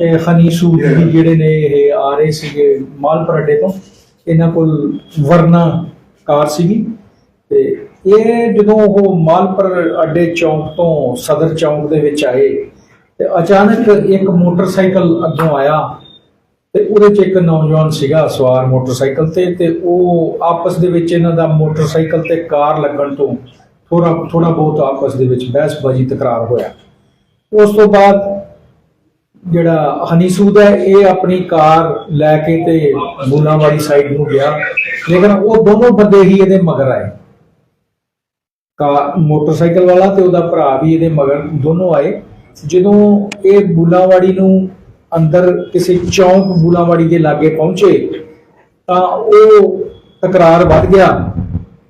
ਇਹ ਹਨੀ ਸੂਦ ਵੀ ਜਿਹੜੇ ਨੇ ਇਹ ਆ ਰਹੇ ਸੀਗੇ ਮਾਲਪੁਰ ਅੱਡੇ ਤੋਂ ਇਹਨਾਂ ਕੋਲ ਵਰਨਾ ਕਾਰ ਸੀਗੀ। ਤੇ ਇਹ ਜਦੋਂ ਉਹ ਮਾਲਪੁਰ ਅੱਡੇ ਚੌਂਕ ਤੋਂ ਸਦਰ ਚੌਂਕ ਦੇ ਵਿੱਚ ਆਏ ਤੇ ਅਚਾਨਕ ਇੱਕ ਮੋਟਰਸਾਈਕਲ ਅੱਗੋਂ ਆਇਆ ਤੇ ਉਹਦੇ ਚ ਇੱਕ ਨੌਜਵਾਨ ਸੀਗਾ ਸਵਾਰ ਮੋਟਰਸਾਈਕਲ ਤੇ ਤੇ ਉਹ ਆਪਸ ਦੇ ਵਿੱਚ ਇਹਨਾਂ ਦਾ ਮੋਟਰਸਾਈਕਲ ਤੇ ਕਾਰ ਲੱਗਣ ਤੋਂ ਥੋੜਾ ਥੋੜਾ ਬਹੁਤ ਆਪਸ ਦੇ ਵਿੱਚ ਬਹਿਸਬਾਜ਼ੀ ਤਕਰਾਰ ਹੋਇਆ। ਉਸ ਤੋਂ ਬਾਅਦ ਜਿਹੜਾ ਹਨੀਸੂਦ ਹੈ, ਇਹ ਆਪਣੀ ਕਾਰ ਲੈ ਕੇ ਤੇ ਬੂਲਾਵਾੜੀ ਸਾਈਡ ਨੂੰ ਗਿਆ। ਲੇਕਿਨ ਉਹ ਦੋਨੋਂ ਬੰਦੇ ਹੀ ਇਹਦੇ ਮਗਰ ਆਏ। ਕਾ ਮੋਟਰਸਾਈਕਲ ਵਾਲਾ ਤੇ ਉਹਦਾ ਭਰਾ ਵੀ ਇਹਦੇ ਮਗਰ ਦੋਨੋਂ ਆਏ। ਜਦੋਂ ਇਹ ਬੂਲਾਵਾੜੀ ਨੂੰ ਅੰਦਰ ਕਿਸੇ ਚੌਂਕ ਬੁਲਾਵਾੜੀ ਦੇ ਲਾਗੇ ਪਹੁੰਚੇ, ਤਾਂ ਉਹ ਤਕਰਾਰ ਵੱਧ ਗਿਆ।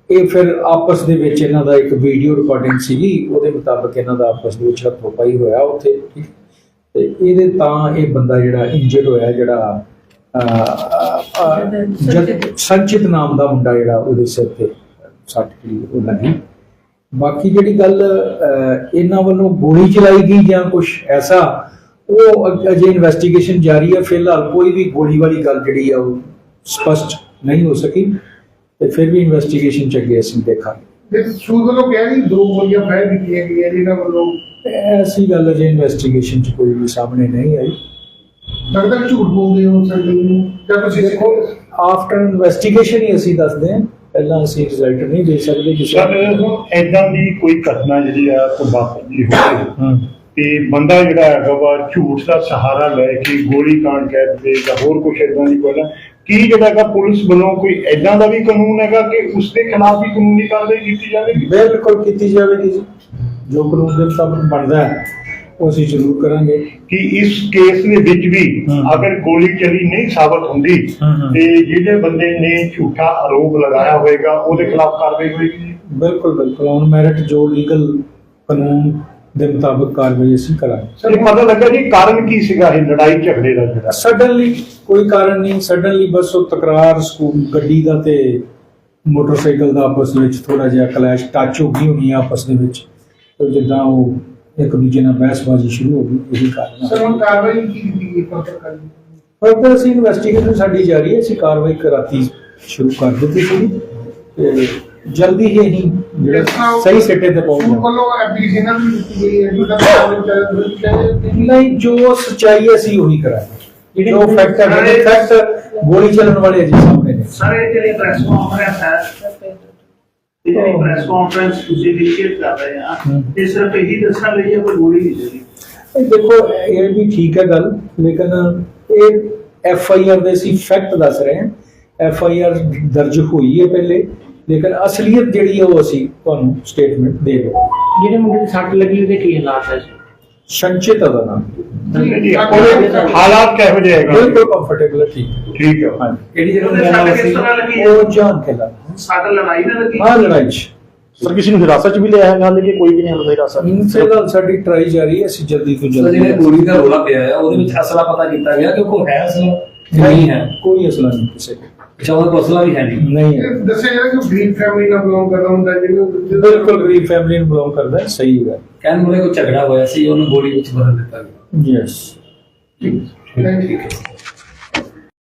ਇਹ ਫਿਰ ਆਪਸ ਦੇ ਵਿੱਚ ਇਹਨਾਂ ਦਾ ਇੱਕ ਵੀਡੀਓ ਰਿਕਾਰਡਿੰਗ ਸੀਗੀ। ਉਹਦੇ ਮੁਤਾਬਕ ਇਹਨਾਂ ਦਾ ਆਪਸ ਦੇ ਵਿੱਚ ਹੱਥੋਂ ਪਾਈ ਹੋਇਆ ਉੱਥੇ। ਠੀਕ ਤੇ ਇਹਦੇ ਤਾਂ ਇਹ ਬੰਦਾ ਜਿਹੜਾ ਇੰਜਰਡ ਹੋਇਆ ਜਿਹੜਾ ਸੰਚਿਤ। ਨਾਮ ਦਾ ਮੁੰਡਾ ਜਿਹੜਾ ਉਹਦੇ ਸਿਰ ਤੇ ਸੱਟ ਜਿਹੜੀ ਉਹ ਲੱਗੀ ਬਾਕੀ ਜਿਹੜੀ ਗੱਲ ਇਹਨਾਂ ਵੱਲੋਂ ਗੋਲੀ ਚਲਾਈ ਗਈ ਜਾਂ ਕੁਝ ਐਸਾ ਉਹ ਅਜੇ ਇਨਵੈਸਟੀਗੇਸ਼ਨ ਜਾਰੀ ਹੈ ਫਿਲਹਾਲ ਕੋਈ ਵੀ ਗੋਲੀ ਵਾਲੀ ਗੱਲ ਜਿਹੜੀ ਆ ਉਹ ਸਪਸ਼ਟ ਨਹੀਂ ਹੋ ਸਕੀ। ਤੇ ਫਿਰ ਵੀ ਇਨਵੈਸਟੀਗੇਸ਼ਨ ਚ ਅੱਗੇ ਅਸੀਂ ਦੇਖਾਂਗੇ। ਤੇ ਸੂਦ ਵੱਲੋਂ ਕਿਹਾ ਜੀ ਦੋ ਗੋਲੀਆਂ ਫਾਇਰ ਕੀਤੀਆਂ ਗਈਆਂ ਜਿਹਨਾਂ ਵੱਲੋਂ। ਐਸੀ ਗੱਲ ਅਜੇ ਇਨਵੈਸਟੀਗੇਸ਼ਨ ਚ ਕੋਈ ਵੀ ਸਾਹਮਣੇ ਨਹੀਂ ਆਈ। ਲੱਗਦਾ ਕਿ ਝੂਠ ਬੋਲਦੇ ਹੋ ਸਕਦੇ ਨੂੰ ਜਾਂ ਤੁਸੀਂ ਦੇਖੋ ਆਫਟਰ ਇਨਵੈਸਟੀਗੇਸ਼ਨ ਹੀ ਅਸੀਂ ਦੱਸਦੇ ਹਾਂ। ਪਹਿਲਾਂ ਅਸੀਂ ਰਿਜ਼ਲਟ ਨਹੀਂ ਦੇ ਸਕਦੇ ਕਿਸੇ ਸਰ ਐਦਾਂ ਦੀ ਕੋਈ ਘਟਨਾ ਜਿਹੜੀ ਆ ਤੋਂ ਵਾਪਰੀ ਹੋਵੇ ਹਾਂ। ਤੇ ਬੰਦਾ ਜਿਹੜਾ ਹੈਗਾ ਵਾ ਝੂਠ ਦਾ ਸਹਾਰਾ ਲੈ ਕੇ ਗੋਲੀ ਕਾਂਡ ਕਹਿ ਦਿੰਦੇ ਜਾਂ ਹੋਰ ਕੁਛ ਐਦਾਂ ਦੀ ਕੋਈ ਨਾ ਕੀ ਜਿਹੜਾ ਹੈਗਾ ਪੁਲਿਸ ਵੱਲੋਂ ਕੋਈ ਐਦਾਂ ਦਾ ਵੀ ਕਾਨੂੰਨ ਹੈਗਾ ਕਿ ਉਸ ਦੇ ਖਿਲਾਫ ਵੀ ਕਾਨੂੰਨੀ ਕਾਰਵਾਈ ਕੀਤੀ ਜਾਵੇਗੀ? ਬਿਲਕੁਲ ਕੀਤੀ ਜਾਵੇਗੀ ਜੀ। ਜੋ ਕਾਨੂੰਨ ਦੇ ਮੁਤਾਬਕ ਬਣਦਾ ਹੈ ਉਹ ਅਸੀਂ ਜ਼ਰੂਰ ਕਰਾਂਗੇ। ਕਿ ਇਸ ਕੇਸ ਦੇ ਵਿੱਚ ਵੀ। ਅਗਰ ਗੋਲੀ ਚੱਲੀ ਨਹੀਂ ਸਾਬਤ ਹੁੰਦੀ। ਤੇ ਜਿਹੜੇ ਬੰਦੇ ਨੇ ਝੂਠਾ ਆਰੋਪ ਲਗਾਇਆ ਹੋਵੇਗਾ ਉਹਦੇ ਖਿਲਾਫ ਕਾਰਵਾਈ ਹੋਏਗੀ? ਬਿਲਕੁਲ ਬਿਲਕੁਲ। ਔਨ ਮੈਰਿਟ ਜੋ ਲੀਗਲ ਕਾਨੂੰਨ ਦੇ ਮੁਤਾਬਕ ਕਾਰਵਾਈ ਅਸੀਂ ਕਰਾਂਗੇ। ਇਹ ਪਤਾ ਲੱਗਾ ਜੀ ਕਾਰਨ ਕੀ ਸੀਗਾ ਇਹ ਲੜਾਈ ਝਗੜੇ ਦਾ ਜਿਹੜਾ? ਸਡਨਲੀ ਕੋਈ ਕਾਰਨ ਨਹੀਂ ਸਡਨਲੀ ਬਸ ਉਹ ਤਕਰਾਰ ਸਕੂਲ ਗੱਡੀ ਦਾ ਤੇ ਮੋਟਰਸਾਈਕਲ ਦਾ ਆਪਸ ਵਿੱਚ ਥੋੜਾ ਜਿਹਾ ਕਲੈਸ਼ ਟੱਚ ਹੋ ਗਈ ਹੋਣੀ ਆਪਸ ਦੇ ਵਿੱਚ। ਤੇ ਜਿੱਦਾਂ ਉਹ ਇੱਕ ਦੂਜੇ ਨਾਲ ਬਹਿਸਬਾਜ਼ੀ ਸ਼ੁਰੂ ਹੋ ਗਈ ਇਹੀ ਕਾਰਨ ਸਰ ਹੁਣ ਕਾਰਵਾਈ ਕੀ ਕੀਤੀ ਗਈ ਪੱਤਰਕਾਰ ਦੀ? ਪਰ ਅਸੀਂ ਇਨਵੈਸਟੀਗੇਸ਼ਨ ਸਾਡੀ ਜਾਰੀ ਹੈ ਅਸੀਂ ਕਾਰਵਾਈ ਕਰਾਤੀ ਸ਼ੁਰੂ ਕਰ ਦਿੱਤੀ ਸੀ। ਤੇ ਜਲਦੀ ਹੀ ਅਸੀਂ ਜਿਹੜਾ ਸਹੀ ਸਿੱਟੇ ਤੇ ਪਹੁੰਚ ਵੱਲੋਂ ਐਪਲੀਕੇਸ਼ਨ ਵੀ ਦਿੱਤੀ ਗਈ ਹੈ ਚਾਹੀਦਾ ਨਹੀਂ ਜੋ ਸਚਾਈ ਹੈ ਅਸੀਂ ਉਹੀ ਕਰਾਂਗੇ। ਜੋ ਫੈਕਟ ਹੈ ਫੈਕਟ ਗੋਲੀ ਚੱਲਣ ਵਾਲੇ ਜੀ ਸਾਹਮਣੇ। ਨੇ ਸਾਰੇ ਜਿਹੜੇ ਪ੍ਰੈਸ ਕਾਨਫਰੰਸ ਹੈ ਇਹ ਜਿਹੜੀ ਪ੍ਰੈਸ ਕਾਨਫਰੰਸ ਤੁਸੀਂ ਇਨੀਸ਼ੀਏਟ ਕਰ ਰਹੇ ਆ। ਇਹ ਸਿਰਫ ਇਹੀ ਦੱਸਣ ਲਈ ਹੈ ਕੋਈ ਗੋਲੀ ਨਹੀਂ ਇਹ ਦੇਖੋ ਇਹ ਵੀ ਠੀਕ ਹੈ ਗੱਲ ਲੇਕਿਨ ਇਹ ਐਫ ਆਈ ਆਰ ਦੇ ਅਸੀਂ ਫੈਕਟ ਦੱਸ ਰਹੇ ਹਾਂ। ਐਫ ਆਈ ਆਰ ਦਰਜ ਹੋਈ ਹੈ ਪਹਿਲੇ ਲੇਕਿਨ ਅਸਲੀਅਤ ਜਿਹੜੀ ਹੈ ਉਹ ਅਸੀਂ ਤੁਹਾਨੂੰ ਸਟੇਟਮੈਂਟ ਦੇ ਰਹੇ ਜਿਹੜੇ ਮੁੰਡੇ ਦੀ ਸੱਟ ਲੱਗੀ ਉਹਦੇ ਕੀ ਹਾਲਾਤ ਹੈ ਸੰਚਿਤ ਦਾ ਨਾਮ। ਜੀ, ਹਾਲਾਤ ਕਿਹੋ ਜਿਹੇ ਹੈਗਾ? ਬਿਲਕੁਲ ਕੰਫਰਟੇਬਲ ਹੈ ਠੀਕ ਠੀਕ ਹੈ। ਹਾਂਜੀ। ਕਿਹੜੀ ਜਗ੍ਹਾ ਉਹਦੇ ਸੱਟ ਕਿਸ ਤਰ੍ਹਾਂ ਲੱਗੀ? ਹੈ ਉਹ ਜਾਨ ਕੇ ਲਾ ਸੱਟ ਲੜਾਈ ਨਾਲ ਲੱਗੀ। ਹਾਂ ਲੜਾਈ ਚ। ਸਰ ਕਿਸੇ ਨੂੰ ਹਿਰਾਸਤ ਚ ਵੀ ਲਿਆ ਹੈਗਾ ਹਾਲੇ ਕਿ ਕੋਈ ਵੀ ਨਹੀਂ ਹਾਲੇ ਹਿਰਾਸਤ ਫਿਲਹਾਲ ਸਾਡੀ ਟਰਾਈ ਜਾਰੀ ਹੈ ਅਸੀਂ ਜਲਦੀ ਤੋਂ ਸੋ ਜਿਹੜੇ ਜਲਦੀ ਗੋਲੀ ਦਾ ਰੋਲਾ ਪਿਆ ਹੈ ਉਹਦੇ ਵਿੱਚ ਅਸਲਾ ਪਤਾ ਕੀਤਾ ਗਿਆ ਕਿ ਕੋਈ ਹੈ ਅਸਲਾ ਕਿ ਨਹੀਂ ਹੈ? ਕੋਈ ਅਸਲਾ ਨਹੀਂ ਕਿਸੇ। ਅੱਛਾ ਉਹਦਾ ਅਸਲਾ ਵੀ ਹੈ ਨਹੀਂ। ਨਹੀਂ ਹੈ। ਦੱਸਿਆ ਜਾਂਦਾ ਕਿ ਗਰੀਬ ਫੈਮਿਲੀ ਨਾਲ ਬਿਲੋਂਗ ਕਰਦਾ ਹੁੰਦਾ ਜਿਹਨੂੰ ਬਿਲਕੁਲ ਗਰੀਬ ਫੈਮਿਲੀ ਨੂੰ ਬਿਲੋਂਗ ਕਰਦਾ ਹੈ ਸਹੀ ਹੈ। ਕਹਿਣ ਮੁਲੇ ਕੋਈ ਝਗੜਾ ਹੋਇਆ ਸੀ ਉਹਨੂੰ ਗੋਲੀ ਵਿੱਚ ਬਦਲ ਦਿੱਤਾ ਗਿਆ। ਯੈਸ ਠੀਕ ਹੈ